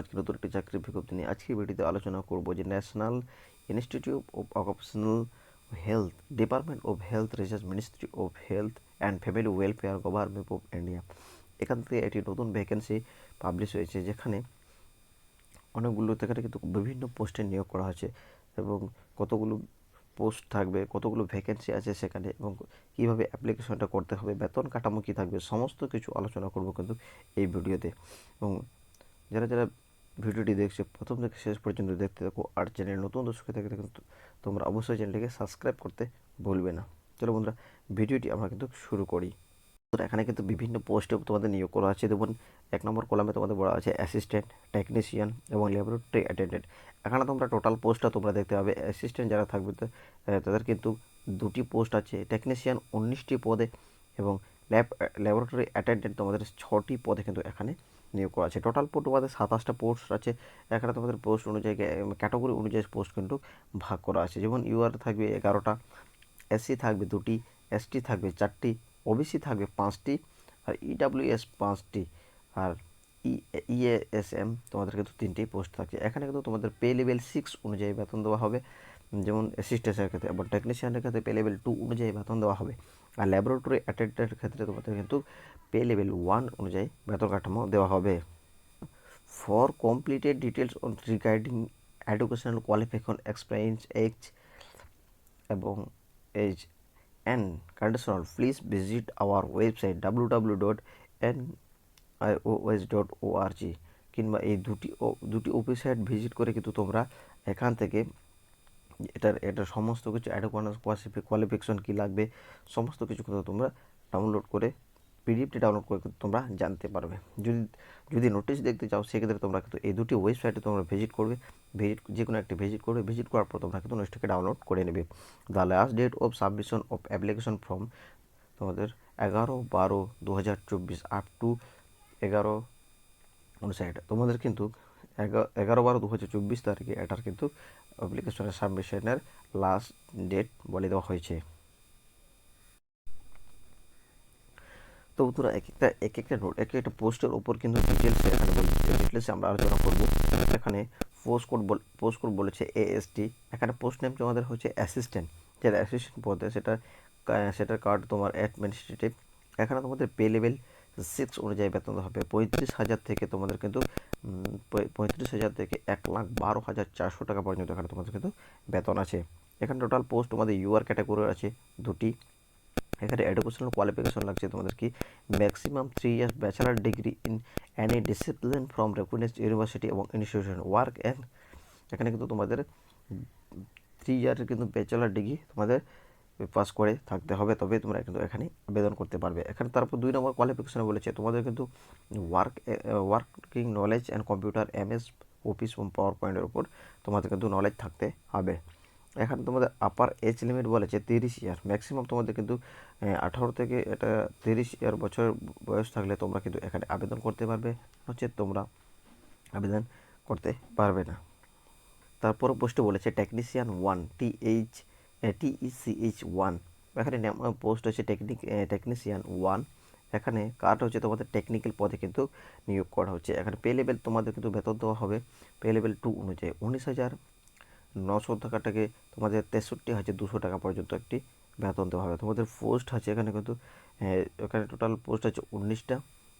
আজকে নতুন একটি চাকরির বিজ্ঞপ্তি নিয়ে আজকে ভিডিওতে আলোচনা করব যে national institute of occupational health department of health research ministry of health and family welfare government of India এখান থেকে একটি নতুন ভ্যাকেন্সি পাবলিশ হয়েছে, যেখানে অনেকগুলো থেকে কিন্তু বিভিন্ন পোস্টে নিয়োগ করা হয়েছে এবং কতগুলো পোস্ট থাকবে, কতগুলো ভ্যাকেন্সি আছে সেখানে এবং কীভাবে অ্যাপ্লিকেশনটা করতে হবে, বেতন কাঠামো কী থাকবে, সমস্ত কিছু আলোচনা করব কিন্তু এই ভিডিওতে। এবং যারা যারা ভিডিওটি দেখছে, প্রথম থেকে শেষ পর্যন্ত দেখতে থাকো। আর চ্যানেল নতুন দর্শক থেকে কিন্তু তোমরা অবশ্যই চ্যানেলটিকে সাবস্ক্রাইব করতে ভুলবে না। চলো বন্ধুরা, ভিডিওটি আমরা কিন্তু শুরু করি। এখানে কিন্তু বিভিন্ন পোস্টে তোমাদের নিয়োগ করা আছে। দেখুন, এক নম্বর কলামে তোমাদের বলা আছে অ্যাসিস্ট্যান্ট, টেকনিশিয়ান এবং ল্যাবরেটরি অ্যাটেন্ডেন্ট। এখানে তোমরা টোটাল পোস্টটা তোমরা দেখতে পাবে। অ্যাসিস্ট্যান্ট যারা থাকবে তাদের কিন্তু দুটি পোস্ট আছে। টেকনিশিয়ান উনিশটি পদে এবং ল্যাব ল্যাবরেটরি অ্যাটেন্ডেন্ট তোমাদের ছটি পদে কিন্তু এখানে নিয়োগ করা আছে। টোটাল পোস্ট তোমাদের সাতাশটা পোস্ট আছে। এখানে তোমাদের পোস্ট অনুযায়ী ক্যাটাগরি অনুযায়ী পোস্ট কিন্তু ভাগ করা আছে। যেমন ইউআর থাকবে এগারোটা এসসি থাকবে দুটি এসটি থাকবে চারটি ওবিসি থাকবে পাঁচটি, আর ইডাব্লিউএস পাঁচটি, আর ইএএসএম তোমাদের কিন্তু তিনটেই পোস্ট থাকছে। এখানে কিন্তু তোমাদের পে লেভেল সিক্স অনুযায়ী বেতন দেওয়া হবে। যেমন অ্যাসিস্ট্যান্টের ক্ষেত্রে এবং টেকনিশিয়ানের ক্ষেত্রে পে লেভেল টু অনুযায়ী বেতন দেওয়া হবে। আর ল্যাবরেটরি অ্যাটেন্ডেন্টের ক্ষেত্রে তোমাদের কিন্তু পে লেভেল ওয়ান অনুযায়ী বেতন কাঠামো দেওয়া হবে। For completed details on regarding educational qualification experience age এবং age and conditional please visit our website W W dot N IOS dot ORG কিংবা এই দুটি ও- দুটি ওয়েবসাইট ভিজিট করে কিন্তু তোমরা এখান থেকে এটার এটার সমস্ত কিছু অ্যাডোকোয়ানাস কোয়ালিফিকেশন কী লাগবে, সমস্ত কিছু কিন্তু তোমরা ডাউনলোড করে পিডিএফটি ডাউনলোড করে তোমরা জানতে পারবে। যদি যদি নোটিশ দেখতে চাও, সেক্ষেত্রে তোমরা কিন্তু এই দুটি ওয়েবসাইটে তোমরা ভিজিট করবে। ভিজিট যে কোনো একটি ভিজিট করবে ভিজিট করার পর তোমরা কিন্তু নোটিশটাকে ডাউনলোড করে নেবে। The last date of submission of application form তোমাদের এগারো বারো দু হাজার চব্বিশ আপ টু এগারো উনষাট। তোমাদের কিন্তু এগা- এগারো বারো দু হাজার চব্বিশ তারিখে এটার কিন্তু অ্যাপ্লিকেশনের সাবমিশনের লাস্ট ডেট বলে দেওয়া হয়েছে। তো বন্ধুরা, এক একটা এক একটা নোট এক একটা পোস্টের উপর কিন্তু ডিটেলস এখানে বলছে ডিটেলসে আমরা আলোচনা করব। এখানে পোস্ট কোড পোস্ট কোড বলেছে এএসটি এখানে পোস্ট নেম তোমাদের হচ্ছে অ্যাসিস্ট্যান্ট যেটা অ্যাসিস্ট্যান্ট পদে, সেটা সেটার কার্ড তোমার অ্যাডমিনিস্ট্রেটিভ এখানে তোমাদের পে লেভেল সিক্স অনুযায়ী বেতন হবে, পঁয়ত্রিশ হাজার থেকে তোমাদের কিন্তু পঁয়ত্রিশ হাজার থেকে এক লাখ বারো হাজার চারশো টাকা পর্যন্ত এখানে তোমাদের কিন্তু বেতন আছে। এখানে টোটাল পোস্ট তোমাদের ইউআর ক্যাটাগরি আছে দুটি। এখানে এডুকেশনাল কোয়ালিফিকেশন লাগছে তোমাদের কি? Maximum three years bachelor degree in any discipline from recognised university এবং ইনস্টিটিউশন ওয়ার্ক অ্যান্ড এখানে কিন্তু তোমাদের থ্রি ইয়ারের কিন্তু ব্যাচেলার ডিগ্রি তোমাদের পাস করে থাকতে হবে, তবে তোমরা কিন্তু এখানে আবেদন করতে পারবে। এখানে তারপর দুই নম্বর কোয়ালিফিকেশনে বলেছে, তোমাদের কিন্তু work working knowledge and computer MS office এবং পাওয়ার পয়েন্টের উপর তোমাদের কিন্তু নলেজ থাকতে হবে। এখানে তোমাদের আপার এজ লিমিট বলেছে তিরিশ ইয়ার ম্যাক্সিমাম তোমাদের কিন্তু আঠারো থেকে এটা তিরিশ ইয়ার বছর বয়স থাকলে তোমরা কিন্তু এখানে আবেদন করতে পারবে। হচ্ছে তোমরা আবেদন করতে পারবে না। তারপর পোস্টে বলেছে technician one T H TECH one. এখানে পোস্ট হচ্ছে টেকনিক টেকনিশিয়ান ওয়ান এখানে কার্ড হচ্ছে তোমাদের টেকনিক্যাল পদে কিন্তু নিয়োগ করা হচ্ছে। এখানে পে লেভেল তোমাদের কিন্তু বেতন দেওয়া হবে। পে লেভেল টু অনুযায়ী উনিশ হাজার নশো টাকা থেকে তোমাদের তেষট্টি হাজার দুশো টাকা পর্যন্ত একটি বেতন দেওয়া হবে। তোমাদের পোস্ট আছে এখানে কিন্তু এখানে টোটাল পোস্ট আছে উনিশটা।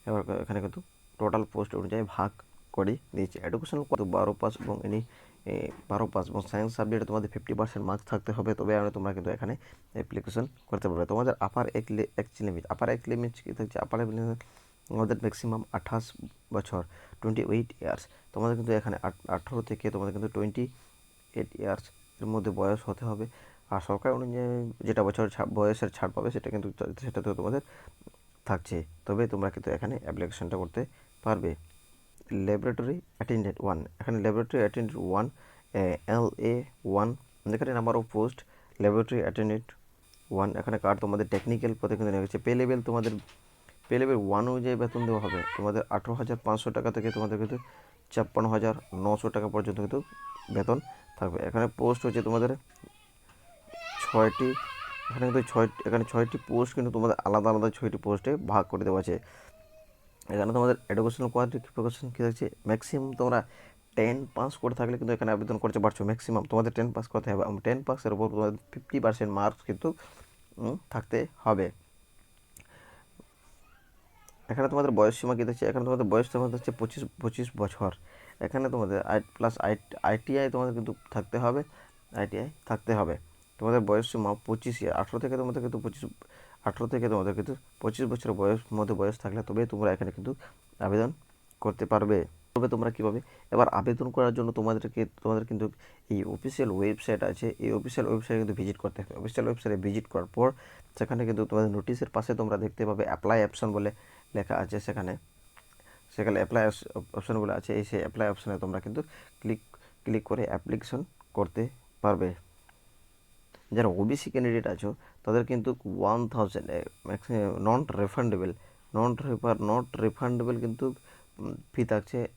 এবার এখানে কিন্তু টোটাল পোস্ট অনুযায়ী ভাগ করে, দিয়েছে। এডুকেশনাল কত? বারো পাস এবং এনি বারো পাস এবং সায়েন্স সাবজেক্টে তোমাদের ফিফটি পার্সেন্ট মার্কস থাকতে হবে, তবে তোমরা কিন্তু এখানে অ্যাপ্লিকেশন করতে পারবে। তোমাদের আপার এক এক লিমিট আপার এক লিমিট কী থাকছে? আপার আমাদের ম্যাক্সিমাম আঠাশ বছর টোয়েন্টি এইট ইয়ার্স তোমাদের কিন্তু এখানে আঠারো থেকে তোমাদের কিন্তু টোয়েন্টি এইট ইয়ার্স এর মধ্যে বয়স হতে হবে। আর সরকার অনুযায়ী যেটা বছর বয়সের ছাড় পাবে, সেটা কিন্তু, সেটাতেও তোমাদের থাকছে। তবে তোমরা কিন্তু এখানে অ্যাপ্লিকেশনটা করতে পারবে। ল্যাবরেটরি অ্যাটেন্ডেন্ট ওয়ান এখানে laboratory attendant one L A one এখানে number of post laboratory attendant one এখানে কার্ড তোমাদের টেকনিক্যাল পদে কিন্তু নেওয়া হচ্ছে পে লেভেল তোমাদের পে লেভেল ওয়ান অনুযায়ী বেতন দেওয়া হবে। তোমাদের আঠেরো হাজার পাঁচশো টাকা থেকে তোমাদের কিন্তু ছাপ্পান্ন হাজার নশো টাকা পর্যন্ত কিন্তু বেতন থাকবে। এখানে পোস্ট হচ্ছে তোমাদের ছয়টি, এখানে কিন্তু ছয়, এখানে ছয়টি পোস্ট কিন্তু তোমাদের আলাদা আলাদা ছয়টি পোস্টে ভাগ করে দেওয়া আছে। এখানে তোমাদের এডুকেশনাল কোয়ালিফিকেশন কী থাকছে? ম্যাক্সিমাম তোমরা টেন পাস করে থাকলে কিন্তু এখানে আবেদন করতে পারছ। ম্যাক্সিমাম তোমাদের টেন পাস করতে হবে টেন পাসের উপর তোমাদের ফিফটি পার্সেন্ট মার্কস কিন্তু থাকতে হবে। এখানে তোমাদের বয়স সীমা কী থাকছে? এখানে তোমাদের বয়স তোমাদের হচ্ছে পঁচিশ পঁচিশ বছর। এখানে তোমাদের আই প্লাস আই আইটিআই তোমাদের কিন্তু থাকতে হবে। আইটিআই থাকতে হবে। তোমাদের বয়স সীমা পঁচিশ ইয়ার আঠেরো থেকে তোমাদের কিন্তু পঁচিশ আঠেরো থেকে তোমাদের কিন্তু পঁচিশ বছর বয়স, মধ্যে বয়স থাকলে তবে তোমরা এখানে কিন্তু আবেদন করতে পারবে। তবে তোমরা কীভাবে? এবার আবেদন করার জন্য তোমাদেরকে, তোমাদের কিন্তু এই অফিসিয়াল ওয়েবসাইট আছে। এই অফিসিয়াল ওয়েবসাইটে কিন্তু ভিজিট করতে হবে। অফিসিয়াল ওয়েবসাইটে ভিজিট করার পর সেখানে কিন্তু তোমাদের নোটিশের পাশে তোমরা দেখতে পাবে অ্যাপ্লাই অপশন বলে লেখা আছে সেখানে। সেখানে অ্যাপ্লাই অপশনগুলো আছে। এই সেই অ্যাপ্লাই অপশনে তোমরা কিন্তু ক্লিক ক্লিক করে অ্যাপ্লিকেশন করতে পারবে। যারা ওবিসি ক্যান্ডিডেট আছো, তাদের কিন্তু one thousand non refundable non refer not refundable কিন্তু ফি থাকছে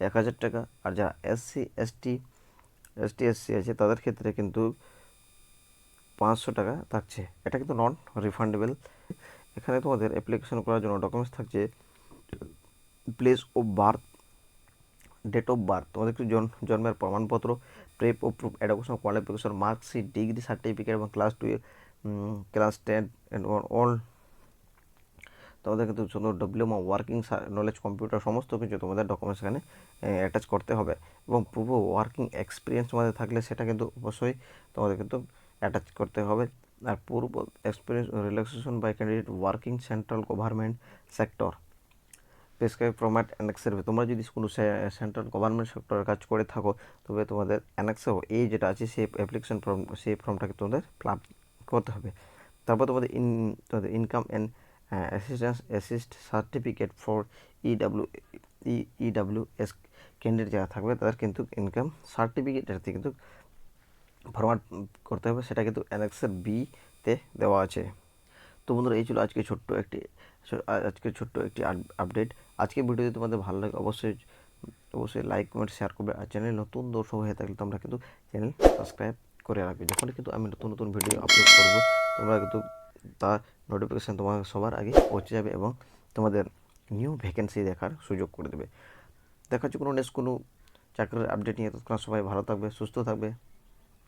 এক হাজার টাকা। আর যারা এসসি এসটি এসটি এসসি আছে, তাদের ক্ষেত্রে কিন্তু পাঁচশো টাকা থাকছে। এটা কিন্তু নন রিফান্ডেবল এখানে তোমাদের অ্যাপ্লিকেশন করার জন্য ডকুমেন্টস থাকছে place of birth date of birth তোমাদের একটু জন- জন্মের প্রমাণপত্র প্রেপ ও proof education qualification marksheet degree certificate এবং class two class ten and all তোমাদের কিন্তু সুন্দর ডিপ্লোমা ওয়ার্কিং নলেজ কম্পিউটার সমস্ত কিছু তোমাদের ডকুমেন্টস এখানে অ্যাটাচ করতে হবে এবং পূর্ব ওয়ার্কিং এক্সপিরিয়েন্স তোমাদের থাকলে সেটা কিন্তু অবশ্যই তোমাদের কিন্তু অ্যাটাচ করতে হবে। আর পূর্ব experience relaxation by candidate working central government sector prescribe format অ্যানেক্সের তোমরা যদি কোনো সেন্ট্রাল গভর্নমেন্ট সেক্টরের কাজ করে থাকো, তবে তোমাদের অ্যানেক্সে এই যেটা আছে, সেই অ্যাপ্লিকেশন ফর্ম সেই ফর্মটাকে তোমাদের ফিল করতে হবে। তারপর তোমাদের ইন তোমাদের income and assistance assist certificate for EW EW S candidate যারা থাকবে, তাদের কিন্তু ইনকাম সার্টিফিকেট কিন্তু ফরম্যাট করতে হবে। সেটা কিন্তু অ্যানেক্সের বিতে দেওয়া আছে। তো বন্ধুরা, এই ছিল আজকে ছোট্ট একটি আজকে ছোট্ট একটি আপডেট আজকে ভিডিও যদি তোমাদের ভালো লাগে অবশ্যই অবশ্যই লাইক কমেন্ট শেয়ার করবে। আর চ্যানেল নতুন দর্শক হয়ে থাকলে তোমরা কিন্তু চ্যানেল সাবস্ক্রাইব করে রাখবে। যখনই কিন্তু আমি নতুন নতুন ভিডিও আপলোড করব, তোমরা কিন্তু তার নোটিফিকেশান তোমার সবার আগে পৌঁছে যাবে এবং তোমাদের নিউ ভ্যাকেন্সি দেখার সুযোগ করে দেবে। দেখা হচ্ছে কোনো নেক্সট কোনো চাকরির আপডেট নিয়ে। তৎক্ষণাৎ সবাই ভালো থাকবে, সুস্থ থাকবে।